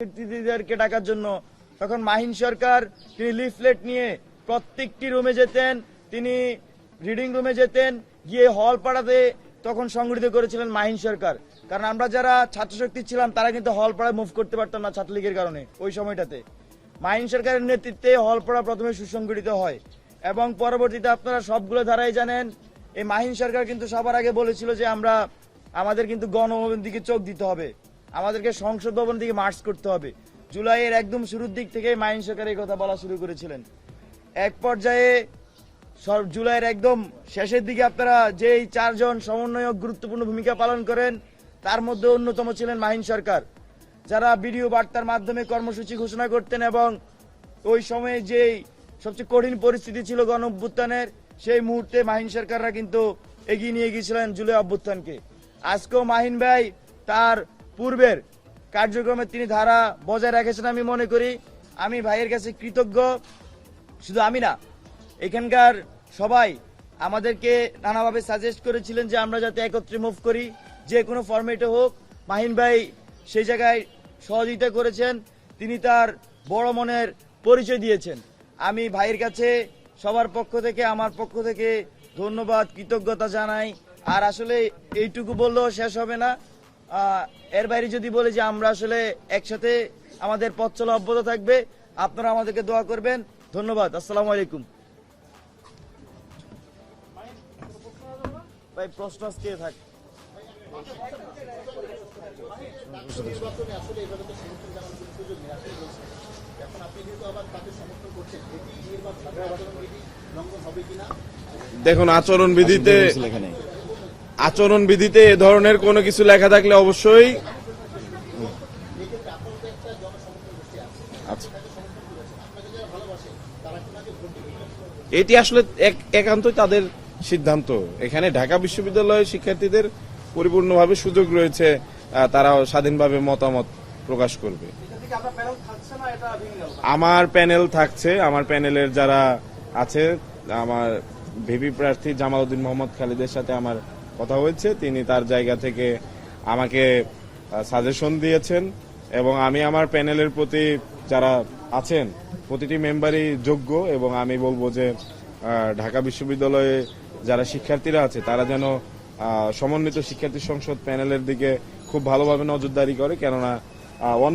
শিক্ষার্থীদেরকে ডাকার জন্য। তখন মাহিন সরকার তিনি লিফলেট নিয়ে প্রত্যেকটি রুমে যেতেন, তিনি রিডিং রুমে যেতেন, গিয়ে হল পাড়াতে তখন সংগঠিত করেছিলেন মাহিন সরকার। কারণ আমরা যারা ছাত্রশক্তি ছিলাম, তারা কিন্তু হল পাড়ায় মুভ করতে পারতাম না ছাত্রলীগের কারণে ওই সময়টাতে। মাহিন সরকারের নেতৃত্বে হল পাড়া প্রথমে সুসংগঠিত হয়। এবং পরবর্তীতে আপনারা সবগুলো ধারাই জানেন, এই মাহিন সরকার কিন্তু সবার আগে বলেছিল যে আমরা, আমাদের কিন্তু গণভবন দিকে চোখ দিতে হবে। আমাদেরকে সংসদ ভবন থেকে মার্চ করতে হবে। জুলাইয়ের একদম শুরুর দিক থেকে মাহিন সরকার কথা বলা শুরু করেছিলেন। এক পর্যায়ে জুলাইয়ের একদম শেষের দিকে আপনারা যেই চারজন সমন্বয়ক গুরুত্বপূর্ণ ভূমিকা পালন করেন, তার মধ্যে অন্যতম ছিলেন মাহিন সরকার। যারা ভিডিও বার্তার মাধ্যমে কর্মসূচি ঘোষণা করতেন এবং ওই সময়ে যেই সবচেয়ে কঠিন পরিস্থিতি ছিল গণ অভ্যুত্থানের, সেই মুহূর্তে মাহিন সরকাররা কিন্তু এগিয়ে নিয়ে গিয়েছিলেন জুলাই অভ্যুত্থানকে। আজকেও মাহিন ভাই তার পূর্বের কার্যক্রমে তিনি ধারা বজায় রেখেছেন আমি মনে করি। আমি ভাইয়ের কাছে কৃতজ্ঞ। শুধু আমি না, এখানকার সবাই আমাদেরকে নানাভাবে সাজেস্ট করেছিলেন যে আমরা যাতে একত্রে মুভ করি, যে কোনো ফরম্যাটে হোক। মাহিন ভাই সেই জায়গায় সহযোগিতা করেছেন, তিনি তার বড় মনের পরিচয় দিয়েছেন। আমি ভাইয়ের কাছে, সবার পক্ষ থেকে, আমার পক্ষ থেকে ধন্যবাদ, কৃতজ্ঞতা জানাই। আর আসলে এইটুকু বললেও শেষ হবে না। এর বাইরে যদি বলি যে আমরা আসলে একসাথে আমাদের পথ চলা অব্যাহত থাকবে আপনারা আমাদেরকে দোয়া করবেন। ধন্যবাদ। আসসালামু আলাইকুম। ভাই প্রশ্ন আজকে থাক। দেখুন আচরণ বিধিতে আচরণ বিধিতে এ ধরনের কোনো কিছু লেখা থাকলে অবশ্যই। এটি আসলে এক- একান্তই তাদের সিদ্ধান্ত এখানে ঢাকা বিশ্ববিদ্যালয়ের শিক্ষার্থীদের পরিপূর্ণভাবে সুযোগ রয়েছে তারা স্বাধীনভাবে মতামত প্রকাশ করবে আমার প্যানেল থাকছে, আমার প্যানেলের যারা আছে, আমার ভিপি প্রার্থী জামালউদ্দিন মোহাম্মদ খালিদের সাথে আমার কথা হয়েছে তিনি তার জায়গা থেকে আমাকে সাজেশন দিয়েছেন এবং আমি আমার প্যানেলের প্রতি যারা আছেন, প্রতিটি মেম্বারই যোগ্য এবং আমি বলব যে ঢাকা বিশ্ববিদ্যালয়ে যারা শিক্ষার্থীরা আছে, তারা যেন সমন্বিত শিক্ষার্থী সংসদ প্যানেলের দিকে খুব ভালোভাবে নজরদারি করে, কেননা